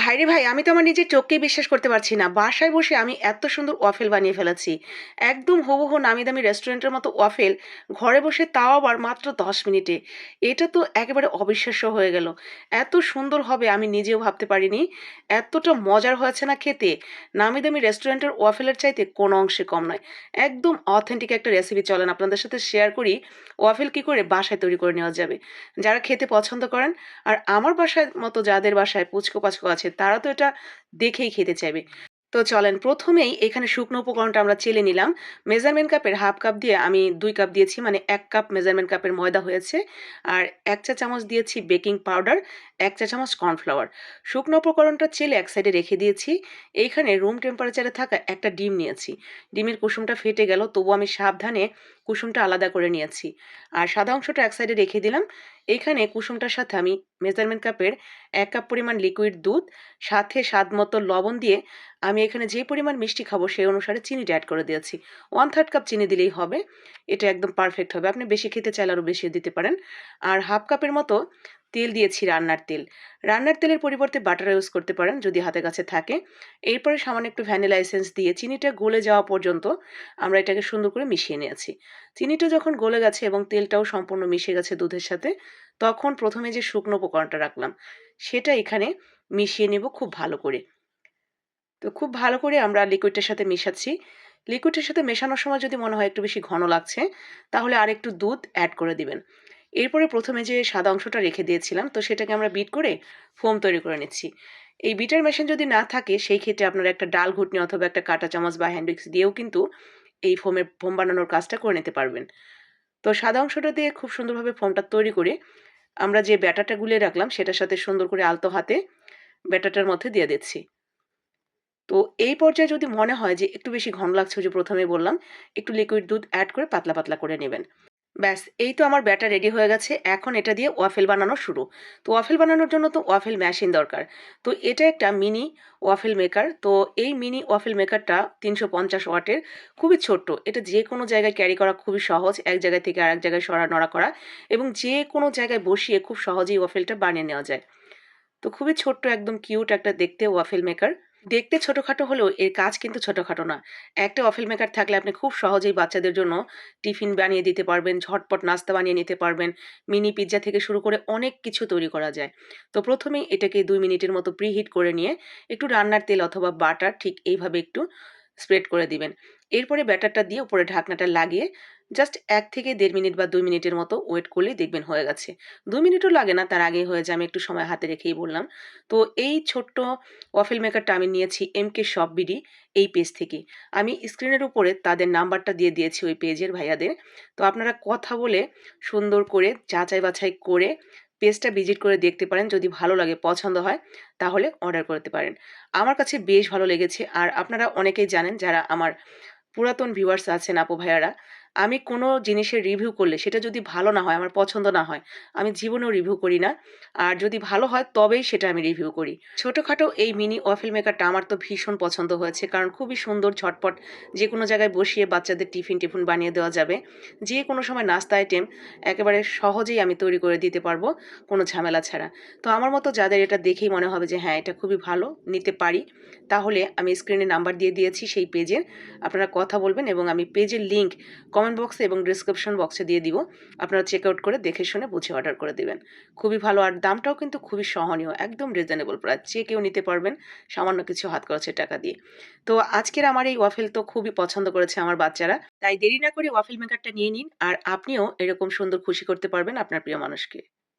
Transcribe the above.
ভাইরে ভাই, আমি তো আমার নিজের চোখকেই বিশ্বাস করতে পারছি না। বাসায় বসে আমি এত সুন্দর ওয়াফেল বানিয়ে ফেলেছি। একদম হুবহু নামি দামি রেস্টুরেন্টের মতো ওয়াফেল ঘরে বসে তাও আবার মাত্র দশ মিনিটে। এটা তো একেবারে অবিশ্বাস্য হয়ে গেল। এত সুন্দর হবে আমি নিজেও ভাবতে পারিনি। এতটা মজার হয়েছে না খেতে। নামি দামি রেস্টুরেন্টের ওয়াফেলের চাইতে কোনো অংশে কম নয়। একদম অথেন্টিক একটা রেসিপি চলেন। আপনাদের সাথে শেয়ার করি ওয়াফেল কী করে বাসায় তৈরি করে নেওয়া যাবে। যারা খেতে পছন্দ করেন, আর আমার বাসায় মতো যাদের বাসায় পুচকো পাচকো আছে তারা তো এটা দেখেই খেতে চাইবে। তো চলেন, প্রথমেই এখানে শুকনো উপকরণটা আমরা চেলে নিলাম। মেজারমেন্ট কাপের হাফ কাপ দিয়ে আমি দুই কাপ দিয়েছি মানে এক কাপ মেজারমেন্ট কাপের ময়দা হয়েছে। আর এক চা চামচ দিয়েছি বেকিং পাউডার, এক চা চামচ কর্নফ্লাওয়ার। শুকনো উপকরণটা চেলে এক সাইডে রেখে দিয়েছি। এইখানে রুম টেম্পারেচারে থাকা একটা ডিম নিয়েছি। ডিমের কুসুমটা ফেটে গেল তবু আমি সাবধানে কুসুমটা আলাদা করে নিয়েছি। আর সাদা অংশটা এক সাইডে রেখে দিলাম। এখানে কুসুমটার সাথে আমি মেজারমেন্ট কাপের এক কাপ পরিমাণ লিকুইড দুধ, সাথে স্বাদ মতো লবণ দিয়ে আমি এখানে যে পরিমাণ মিষ্টি খাব সেই অনুসারে চিনিটা অ্যাড করে দিয়েছি। ওয়ান থার্ড কাপ চিনি দিলেই হবে। এটা একদম পারফেক্ট হবে। আপনি বেশি খেতে চাইলে আরও বেশি দিতে পারেন। আর হাফ কাপের মতো তেল দিয়েছি রান্নার তেল। রান্নার তেলের পরিবর্তে বাটার ইউজ করতে পারেন যদি হাতে কাছে থাকে। এরপরে সামান্য একটু ভ্যানিলা এসেন্স দিয়ে চিনিটা গলে যাওয়া পর্যন্ত আমরা এটাকে সুন্দর করে মিশিয়ে নিয়েছি। চিনিটা যখন গলে গেছে এবং তেলটাও সম্পূর্ণ মিশে গেছে দুধের সাথে, তখন প্রথমে যে শুকনো উপকরণটা রাখলাম, সেটা এখানে মিশিয়ে নেব খুব ভালো করে। তো খুব ভালো করে আমরা লিকুইডটার সাথে মেশাচ্ছি। লিকুইডের সাথে মেশানোর সময় যদি মনে হয় একটু বেশি ঘন লাগছে, তাহলে আর একটু দুধ অ্যাড করে দিবেন। এরপরে প্রথমে যে সাদা অংশটা রেখে দিয়েছিলাম, তো সেটাকে আমরা বিট করে ফোম তৈরি করে নিচ্ছি। এই বিটার মেশিন যদি না থাকে, সেই ক্ষেত্রে আপনারা একটা ডাল ঘুটনি অথবা একটা কাঁটা চামচ বা হ্যান্ডউইক্স দিয়েও কিন্তু এই ফোমের ফোম বানানোর কাজটা করে নিতে পারবেন। তো সাদা অংশটা দিয়ে খুব সুন্দরভাবে ফোমটা তৈরি করে আমরা যে ব্যাটারটা গুলিয়ে রাখলাম, সেটার সাথে সুন্দর করে আলতো হাতে ব্যাটারটার মধ্যে দিয়ে দিচ্ছি। তো এই পর্যায়ে যদি মনে হয় যে একটু বেশি ঘন লাগছে যে প্রথমে বললাম, একটু লিকুইড দুধ অ্যাড করে পাতলা পাতলা করে নেবেন। ব্যাস, এই তো আমার ব্যাটার রেডি হয়ে গেছে। এখন এটা দিয়ে ওয়াফেল বানানো শুরু। তো ওয়াফেল বানানোর জন্য তো ওয়াফেল মেশিন দরকার। তো এটা একটা মিনি ওয়াফেল মেকার। তো এই মিনি ওয়াফেল মেকারটা তিনশো পঞ্চাশ ওয়াটের, খুবই ছোট্ট। এটা যে কোনো জায়গায় ক্যারি করা খুবই সহজ। এক জায়গা থেকে আরেক জায়গায় সরা নড়া করা এবং যে কোনো জায়গায় বসিয়ে খুব সহজেই ওয়াফেলটা বানিয়ে নেওয়া যায়। তো খুবই ছোট্ট, একদম কিউট একটা দেখতে ওয়াফেল মেকার। দেখতে ছোটোখাটো হলেও এর কাজ কিন্তু ছোটোখাটো না। একটা অফেল মেকার থাকলে আপনি খুব সহজেই বাচ্চাদের জন্য টিফিন বানিয়ে দিতে পারবেন, ঝটপট নাস্তা বানিয়ে নিতে পারবেন মিনি পিৎজা থেকে শুরু করে অনেক কিছু তৈরি করা যায়। তো প্রথমেই এটাকে দুই মিনিটের মতো প্রিহিট করে নিয়ে একটু রান্নার তেল অথবা বাটার ঠিক এইভাবে একটু স্প্রেড করে দিবেন। এরপরে ব্যাটারটা দিয়ে উপরে ঢাকনাটা লাগিয়ে জাস্ট এক থেকে দেড় মিনিট বা দুই মিনিটের মতো ওয়েট করলে দেখবেন হয়ে গেছে। দুই মিনিটও লাগে না, তার আগেই হয়ে যায়, আমি একটু সময় হাতে রেখেই বললাম। তো এই ছোট্ট ওয়াফেল মেকারটা আমি নিয়েছি এম কে শপ বিডি এই পেজ থেকে। আমি স্ক্রিনের উপরে তাদের নাম্বারটা দিয়ে দিয়েছি ওই পেজের ভাইয়াদের। তো আপনারা কথা বলে সুন্দর করে, যাচাই বাছাই করে পেজটা ভিজিট করে দেখতে পারেন। যদি ভালো লাগে, পছন্দ হয়, তাহলে অর্ডার করতে পারেন। আমার কাছে বেশ ভালো লেগেছে। আর আপনারা অনেকেই জানেন, যারা আমার পুরাতন ভিউয়ার্স আছেন আপু ভাইয়ারা আমি কোনো জিনিসের রিভিউ করলে সেটা যদি ভালো না হয়, আমার পছন্দ না হয়, আমি জীবনেও রিভিউ করি না। আর যদি ভালো হয়, তবেই সেটা আমি রিভিউ করি। ছোটোখাটো এই মিনি ওয়াফেল মেকারটা আমার তো ভীষণ পছন্দ হয়েছে, কারণ খুবই সুন্দর, ঝটপট যে কোনো জায়গায় বসিয়ে বাচ্চাদের টিফিন টিফিন বানিয়ে দেওয়া যাবে। যে কোনো সময় নাস্তা আইটেম একেবারে সহজেই আমি তৈরি করে দিতে পারব, কোনো ঝামেলা ছাড়া। তো আমার মতো যাদের এটা দেখেই মনে হবে যে হ্যাঁ এটা খুবই ভালো, নিতে পারি। তাহলে আমি স্ক্রিনে নাম্বার দিয়ে দিয়েছি সেই পেজের আপনারা কথা বলবেন এবং আমি পেজের লিঙ্ক কমেন্ট বক্সে এবং ডিসক্রিপশন বক্সে দিয়ে দিব। আপনারা চেক আউট করে দেখে শুনে বুঝে অর্ডার করে দেবেন। খুবই ভালো আর দামটাও কিন্তু খুবই সহনীয়, একদম রিজনেবল প্রায় যে কেউ নিতে পারবেন, সামান্য কিছু হাত খরচের টাকা দিয়ে। তো আজকের আমার এই ওয়াফেল তো খুবই পছন্দ করেছে আমার বাচ্চারা। তাই দেরি না করে ওয়াফেল মেকারটা নিয়ে নিন, আর আপনিও এরকম সুন্দর খুশি করতে পারবেন আপনার প্রিয় মানুষকে।